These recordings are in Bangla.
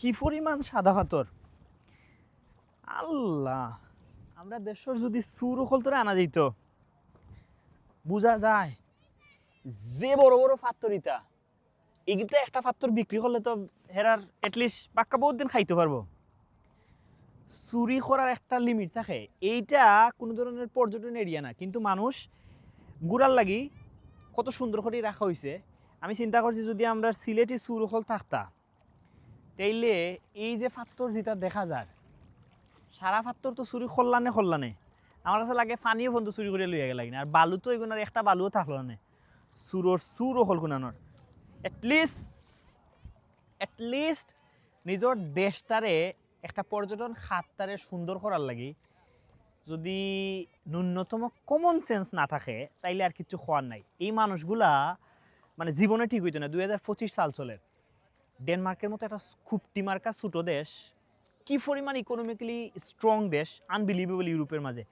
কি পরিমাণ সাদা পাথর? আল্লাহ, আমরা দেশের যদি সুর হলতরে আনা যেত বোঝা যায় যে বড় বড় পাত্তরিতা এগিতে একটা পাত্তর বিক্রি করলে তো হেরার এটলিস্ট পাক্কা বহুত দিন খাইতে পারব। চুরি করার একটা লিমিট থাকে, এইটা কোনো ধরনের পর্যটন এরিয়া না, কিন্তু মানুষ ঘুরার লাগি কত সুন্দর করে রাখা হয়েছে আমি চিন্তা করছি যদি আমরা সিলেটি সুরহল থাকতা তাইলে এই যে ফাত্তর যেটা দেখা যায়, সারা ফাত্তর তো চুরি করলানে করলানে। আমার কাছে লাগে পানিও বন্ধু চুরি করে লইয়া গেল আর বালু তো এগুলোর একটা বালুও থাকল না। চুরোর চুরও হল কোনানোর এটলিস্ট এটলিস্ট নিজের দেশটারে একটা পর্যটন খাতটারে সুন্দর করার লাগি যদি ন্যূনতম কমন সেন্স না থাকে তাইলে আর কিছু হওয়ার নাই। এই মানুষগুলা মানে জীবনে ঠিক হইতো না। দুই হাজার পঁচিশ সাল চলে। ডেনমার্কের মতো একটা খুব টিমার্কা ছোটো দেশ, কি পরিমাণ ইকোনমিক্যালি স্ট্রং দেশ আনবিলিভেবল ইউরোপের মাঝে।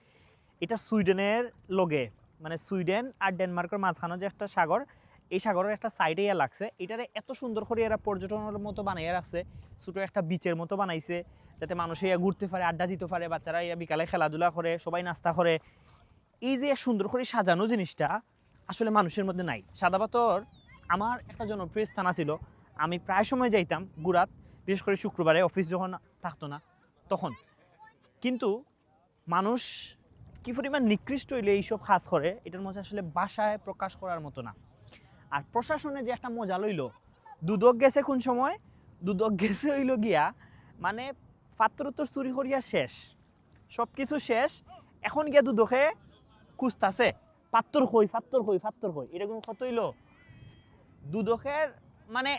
এটা সুইডেনের লগে মানে সুইডেন আর ডেনমার্কের মাঝখানে যে একটা সাগর, এই সাগরের একটা সাইডে ইয়া লাগছে। এটারে এত সুন্দর করে এরা পর্যটনের মতো বানাইয়া রাখছে, ছোটো একটা বিচের মতো বানাইছে, যাতে মানুষ ইয়া ঘুরতে পারে, আড্ডা দিতে পারে, বাচ্চারা ইয়া বিকালে খেলাধুলা করে, সবাই নাস্তা করে। এই যে সুন্দর করে সাজানো জিনিসটা আসলে মানুষের মধ্যে নাই। সাদা পাথর আমার একটা জনপ্রিয় স্থান ছিল আমি প্রায় সময় যাইতাম গুরাত বিশেষ করে শুক্রবারে, অফিস যখন থাকতো না, তখন। কিন্তু মানুষ কি পরিমাণ নিকৃষ্ট হইলে এইসব কাজ করে, এটার মধ্যে আসলে বাসায় প্রকাশ করার মতো না। আর প্রশাসনে যে একটা মজা লইল, দুদক গেছে কোন সময়? দুদক গেছে হইল গিয়া মানে পাত্র তো চুরি করিয়া শেষ। সব কিছু শেষ, এখন গিয়া দুদকে খুঁজতাছে, পাত্তর কই পাত্তর কই পাত্তর কই এটা কোনো কত হইল? দুদকের মানে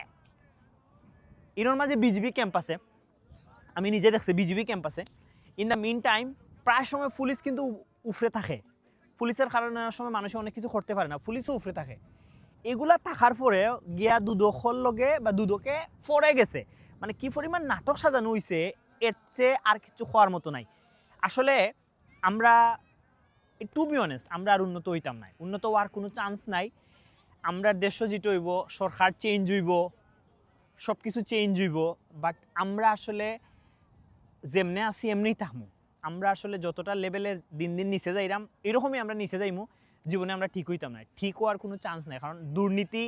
ইনোর মাঝে বিজিবি ক্যাম্প আছে। আমি নিজে দেখছি বিজিবি ক্যাম্প আছে। ইন দ্য মিন টাইম প্রায় সময় পুলিশ কিন্তু উফরে থাকে। পুলিশের কারণে সময় মানুষ অনেক কিছু করতে পারে না, পুলিশও উফরে থাকে। এগুলা থাকার পরে গিয়া দুদকর লগে বা দুদকে ফরে গেছে। মানে কি পরিমাণ নাটক সাজানো হয়েছে এর চেয়ে আর কিছু হওয়ার মতো নাই। আসলে আমরা টু বি অনেস্ট আমরা আর উন্নত হইতাম নাই। উন্নত হওয়ার কোনো চান্স নাই। আমরা দেশ যেটা হইব, সরকার চেঞ্জ হইব। সব কিছু চেঞ্জ হইব বাট আমরা আসলে যেমনে আছি এমনি থাকব আমরা আসলে যতটা লেভেলের দিন দিন নিচে যাইরাম, এরকমই আমরা নিচে যাইমু, জীবনে আমরা ঠিক হইতাম না। ঠিক হওয়ার কোনো চান্স নাই, কারণ দুর্নীতি,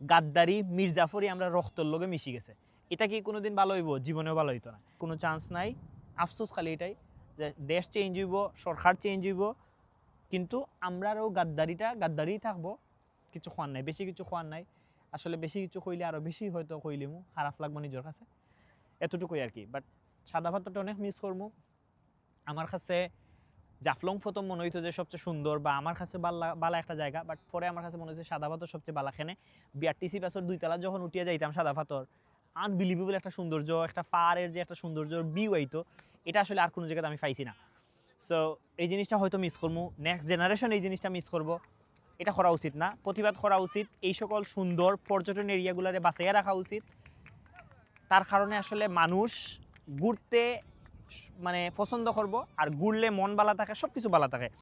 গাদ্দারি মির্জাফরি আমরা রক্তর লগে মিশি গেছে। এটা কি কোনোদিন ভালো হইব? জীবনেও ভালো হইতো না। কোনো চান্স নাই। আফসোস খালি এটাই, যে দেশ চেঞ্জ হইব, সরকার চেঞ্জ হইব, কিন্তু আমরারও গাদ্দারিটা গাদ্দারি থাকব। কিছু খোয়ার নাই, বেশি কিছু খোয়ার নাই। আসলে বেশি কিছু কইলে আরও বেশি হয়তো কইলিমু খারাপ লাগবো নিজের কাছে। এতটুকুই আর কি। বাট সাদা ভাতটা অনেক মিস করব। আমার কাছে জাফলং প্রথম মনে হইতো যে সবচেয়ে সুন্দর বা আমার কাছে বালা বালা একটা জায়গা বাট পরে আমার কাছে মনে হচ্ছে সাদা পাথর সবচেয়ে বালা খেনে। বিআরটিসি বাসের দুই তলা যখন উঠিয়ে যাইতাম সাদা পাথর আনবিলিভেবল একটা সৌন্দর্য, একটা পাহাড়ের যে একটা সৌন্দর্য বিউ আইতো এটা আসলে আর কোনো জায়গাতে আমি পাইছি না। সো এই জিনিসটা হয়তো মিস করব। নেক্সট জেনারেশন এই জিনিসটা মিস করব। এটা করা উচিত না। প্রতিবাদ করা উচিত। এই সকল সুন্দর পর্যটন এরিয়াগুলোতে বাঁচাইয়া রাখা উচিত। তার কারণে আসলে মানুষ ঘুরতে মানে পছন্দ করব, আর ঘুরলে মন ভালো থাকে সব কিছু বালা থাকে।